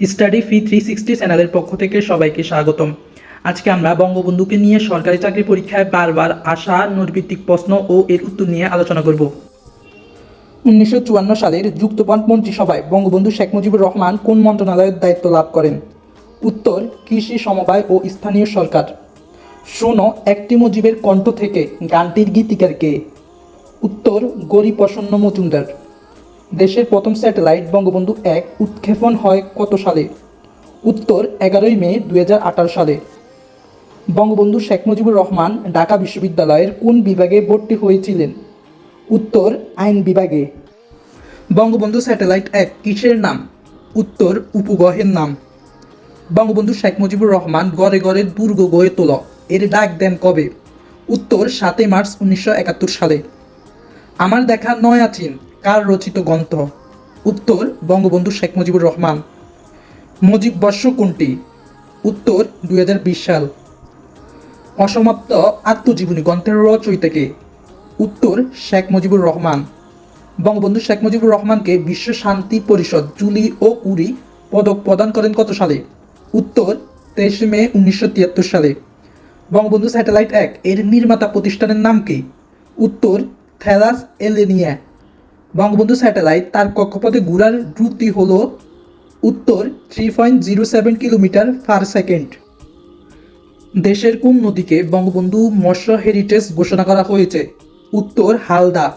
Study ফি three sixty চ্যানেলের পক্ষ থেকে সবাইকে স্বাগতম। আজকে আমরা বঙ্গবন্ধুকে নিয়ে সরকারি চাকরি পরীক্ষায় বারবার আসা নোটভিত্তিক প্রশ্ন ও এর উত্তর নিয়ে আলোচনা করব। উনিশশো চুয়ান্ন সালের যুক্তফ্রন্ট মন্ত্রিসভায় বঙ্গবন্ধু শেখ মুজিবুর রহমান কোন মন্ত্রণালয়ের দায়িত্ব লাভ করেন? উত্তর, কৃষি সমবায় ও স্থানীয় সরকার। শোনো, একটি মুজিবের কণ্ঠ থেকে গানটির গীতিকার কে? উত্তর গরিব প্রসন্ন মজুমদার। দেশের প্রথম স্যাটেলাইট বঙ্গবন্ধু এক উৎক্ষেপণ হয় কত সালে? উত্তর, এগারোই মে দু হাজার আঠারো সালে। বঙ্গবন্ধু শেখ মুজিবুর রহমান ঢাকা বিশ্ববিদ্যালয়ের কোন বিভাগে ভর্তি হয়েছিলেন? উত্তর, আইন বিভাগে। বঙ্গবন্ধু স্যাটেলাইট এক কিসের নাম? উত্তর, উপগ্রহের নাম। বঙ্গবন্ধু শেখ মুজিবুর রহমান গড়ে গড়ে দুর্গ গড়ে তোল। এর ডাক দেন কবে? উত্তর, সাতই মার্চ উনিশশো একাত্তর সালে। আমার দেখা নয়া চীন কার রচিত গ্রন্থ? উত্তর বঙ্গবন্ধু শেখ মুজিবুর রহমান। মুজিব বর্ষ কোনটি? উত্তর দুই হাজার বিশ সাল। অসমাপ্ত আত্মজীবনী গ্রন্থের রচয়িতাকে উত্তর শেখ মুজিবুর রহমান। বঙ্গবন্ধু শেখ মুজিবুর রহমানকে বিশ্ব শান্তি পরিষদ জুলি ও উরি পদক প্রদান করেন কত সালে? উত্তর তেইশে মে উনিশশো তিয়াত্তর সালে। বঙ্গবন্ধু স্যাটেলাইট এক এর নির্মাতা প্রতিষ্ঠানের নাম কি? উত্তর থেলাস এলেনিয়া। বঙ্গবন্ধু স্যাটেলাইট তার কক্ষপথে ঘুরার দ্রুতি হল উত্তর three point zero seven kilometre per second দেশের কোন নদীকে বঙ্গবন্ধু মৎস্য হেরিটেজ ঘোষণা করা হয়েছে? উত্তর হালদা।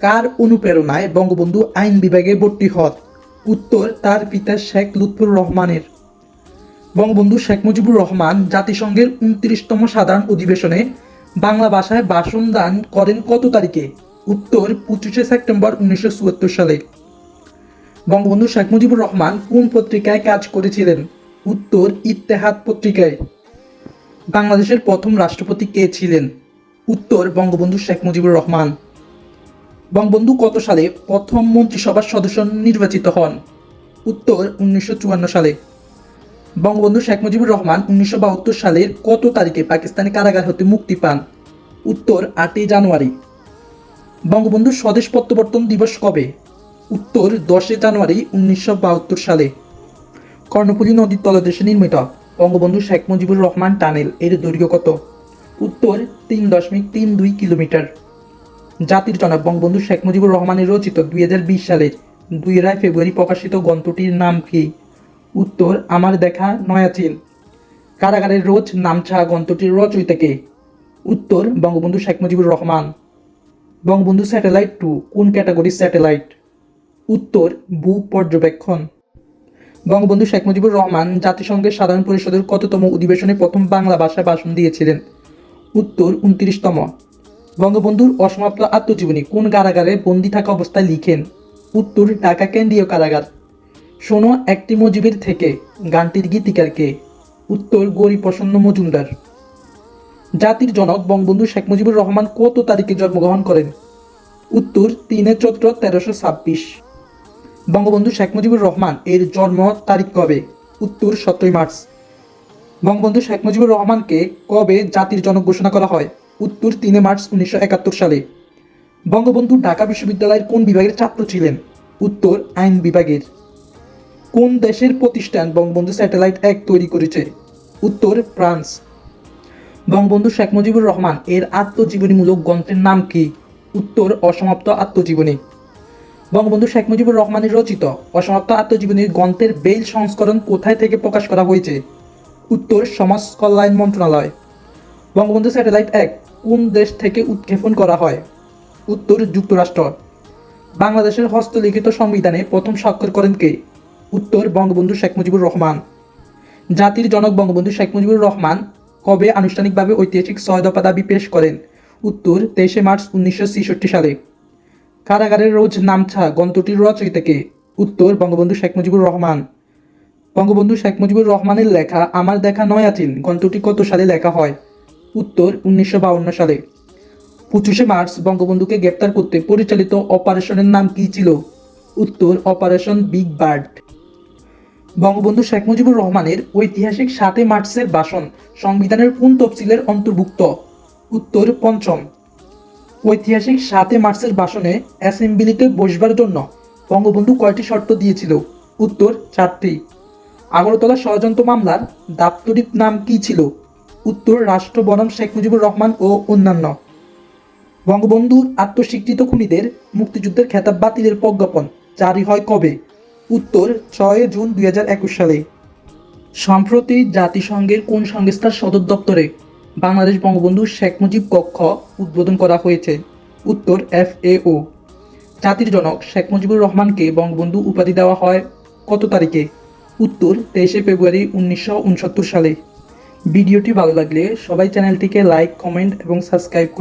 কার অনুপ্রেরণায় বঙ্গবন্ধু আইন বিভাগে ভর্তি হন? উত্তর তার পিতা শেখ লুৎফুর রহমানের। বঙ্গবন্ধু শেখ মুজিবুর রহমান জাতিসংঘের উনত্রিশতম সাধারণ অধিবেশনে বাংলা ভাষায় ভাষণ দান করেন কত তারিখে? উত্তর পঁচিশে সেপ্টেম্বর উনিশশো চুয়াত্তর সালে। বঙ্গবন্ধু শেখ মুজিবুর রহমান কোন পত্রিকায় কাজ করেছিলেন? উত্তর, ইত্তেহাদ পত্রিকায়। বাংলাদেশের প্রথম রাষ্ট্রপতি কে ছিলেন? উত্তর, বঙ্গবন্ধু শেখ মুজিবুর রহমান। বঙ্গবন্ধু কত সালে প্রথম মন্ত্রিসভার সদস্য নির্বাচিত হন? উত্তর, উনিশশো চুয়ান্ন সালে। বঙ্গবন্ধু শেখ মুজিবুর রহমান উনিশশো বাহাত্তর সালের কত তারিখে পাকিস্তানি কারাগার হতে মুক্তি পান? উত্তর, আটই জানুয়ারি। বঙ্গবন্ধু স্বদেশ প্রত্যাবর্তন দিবস কবে? উত্তর, দশই জানুয়ারি উনিশশো বাহাত্তর সালে। কর্ণফুলী নদীর তলদেশে নির্মিত বঙ্গবন্ধু শেখ মুজিবুর রহমান টানেল এর দৈর্ঘ্য কত? উত্তর, তিন দশমিক তিন দুই কিলোমিটার। জাতির জনক বঙ্গবন্ধু শেখ মুজিবুর রহমানের রচিত দুই হাজার বিশ সালের দুই রায় ফেব্রুয়ারি প্রকাশিত গ্রন্থটির নাম কি? উত্তর, আমার দেখা নয়াচিন কারাগারের রোজ নামছা গ্রন্থটির রচয়িতাকে উত্তর, বঙ্গবন্ধু শেখ মুজিবুর রহমান। বঙ্গবন্ধু স্যাটেলাইট টু, কোন ক্যাটাগরির স্যাটেলাইট? উত্তর, ভূ পর্যবেক্ষণ। বঙ্গবন্ধু শেখ মুজিবুর রহমান জাতিসংঘের সাধারণ পরিষদের কততম অধিবেশনে প্রথম বাংলা ভাষায় ভাষণ দিয়েছিলেন? উত্তর, উনত্রিশতম। বঙ্গবন্ধুর অসমাপ্ত আত্মজীবনী কোন কারাগারে বন্দি থাকা অবস্থায় লিখেন? উত্তর, ঢাকা কেন্দ্রীয় কারাগার। শোনো একটি মুজিবের থেকে, গানটির গীতিকার কে? উত্তর গৌরী প্রসন্ন মজুমদার। জাতির জনক বঙ্গবন্ধু শেখ মুজিবুর রহমান কত তারিখে জন্মগ্রহণ করেন? উত্তর, তিনে চৈত্র, তেরোশো ছাব্বিশ। বঙ্গবন্ধু শেখ মুজিবুর রহমান এর জন্ম তারিখ কবে? উত্তর, সতেরোই মার্চ। বঙ্গবন্ধু শেখ মুজিবুর রহমানকে কবে জাতির জনক ঘোষণা করা হয়? উত্তর, তিনে মার্চ, উনিশশো একাত্তর সালে। বঙ্গবন্ধু ঢাকা বিশ্ববিদ্যালয়ের কোন বিভাগের ছাত্র ছিলেন? উত্তর, আইন বিভাগের। কোন দেশের প্রতিষ্ঠান বঙ্গবন্ধু স্যাটেলাইট এক তৈরি করেছে? উত্তর, ফ্রান্স। বঙ্গবন্ধু শেখ মুজিবুর রহমান এর আত্মজীবনীমূলক গ্রন্থের নাম কি? উত্তর, অসমাপ্ত আত্মজীবনী। বঙ্গবন্ধু শেখ মুজিবুর রহমানের রচিত অসমাপ্ত আত্মজীবনীর গ্রন্থের বেল সংস্করণ কোথায় থেকে প্রকাশ করা হয়েছে? উত্তর, সমাজ কল্যাণ মন্ত্রণালয়। বঙ্গবন্ধু স্যাটেলাইট এক কোন দেশ থেকে উৎক্ষেপণ করা হয়? উত্তর, যুক্তরাষ্ট্র। বাংলাদেশের হস্তলিখিত সংবিধানে প্রথম স্বাক্ষর করেন কে? উত্তর, বঙ্গবন্ধু শেখ মুজিবুর রহমান। জাতির জনক বঙ্গবন্ধু শেখ মুজিবুর রহমান কবে আনুষ্ঠানিকভাবে ঐতিহাসিক ছয় দফা দাবি পেশ করেন? উত্তর, তেইশে মার্চ উনিশশো ছেষট্টি সালে। কারাগারের রোজ নামছা গ্রন্থটির রচয়িতাকে উত্তর, বঙ্গবন্ধু শেখ মুজিবুর রহমান। বঙ্গবন্ধু শেখ মুজিবুর রহমানের লেখা আমার দেখা নয়াচিন গ্রন্থটি কত সালে লেখা হয়? উত্তর, উনিশশো সালে। পঁচিশে মার্চ বঙ্গবন্ধুকে গ্রেপ্তার করতে পরিচালিত অপারেশনের নাম কী ছিল? উত্তর, operation big bird. Bangabandhu Sheikh Mujibur রহমানের ঐতিহাসিক সাতই মার্চের ভাষণ সংবিধানের কোন তফসিলের অন্তর্ভুক্ত? উত্তর পঞ্চম। ঐতিহাসিক সাতই মার্চের বাসনে অ্যাসেম্বলিতে বসবার জন্য বঙ্গবন্ধু কয়টি শর্ত দিয়েছিল? উত্তর চারটি। আগরতলা ষড়যন্ত্র মামলার দাপ্তরিক নাম কি ছিল? উত্তর রাষ্ট্র বনাম শেখ মুজিবুর রহমান ও অন্যান্য। বঙ্গবন্ধুর আত্মস্বীকৃত খুনিদের মুক্তিযুদ্ধের খেতাব বাতিলের প্রজ্ঞাপন জারি হয় কবে? উত্তর, ছয় জুন দুই হাজার একুশ সালে। সম্প্রতি জাতিসংঘের কোন সংস্থার সদর দপ্তরে বাংলাদেশ বঙ্গবন্ধু শেখ মুজিব কক্ষ উদ্বোধন করা হয়েছে? উত্তর এফ এফএও। জাতির জনক শেখ মুজিবুর রহমানকে বঙ্গবন্ধু উপাধি দেওয়া হয় কত তারিখে? উত্তর, তেইশে ফেব্রুয়ারি উনিশশো উনসত্তর সালে। ভিডিওটি ভালো লাগলে সবাই চ্যানেলটিকে লাইক, কমেন্ট এবং সাবস্ক্রাইব করে